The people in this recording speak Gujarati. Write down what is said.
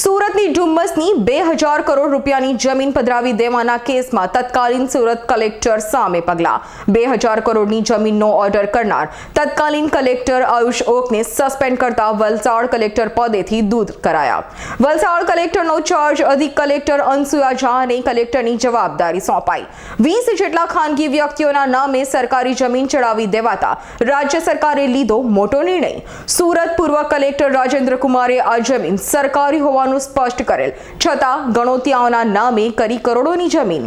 સુરતની ડુમ્મસની બે હજાર કરોડ રૂપિયાની જમીન પધરાવી દેવાના કેસમાં તત્કાલીન સુરત કલેક્ટર સામે પગલાં. બે હજાર કરોડની જમીનનો ઓર્ડર કરનાર તત્કાલીન કલેક્ટર આયુષ ઓકને સસ્પેન્ડ કરતા વલસાડ કલેક્ટર પદેથી દૂર કરાયા. વલસાડ કલેક્ટરનો ચાર્જ અધિક કલેક્ટર અનસુયા ઝાને કલેક્ટરની જવાબદારી સોંપાઈ. વીસ જેટલા ખાનગી વ્યક્તિઓના નામે સરકારી જમીન ચડાવી દેવાતા રાજ્ય સરકારે લીધો મોટો નિર્ણય. સુરત પૂર્વ કલેક્ટર રાજેન્દ્ર કુમારે આ જમીન સરકારી હોવાનું સ્પષ્ટ કરેલ. છતાં ગણોતિયાઓના નામે કરી કરોડોની જમીન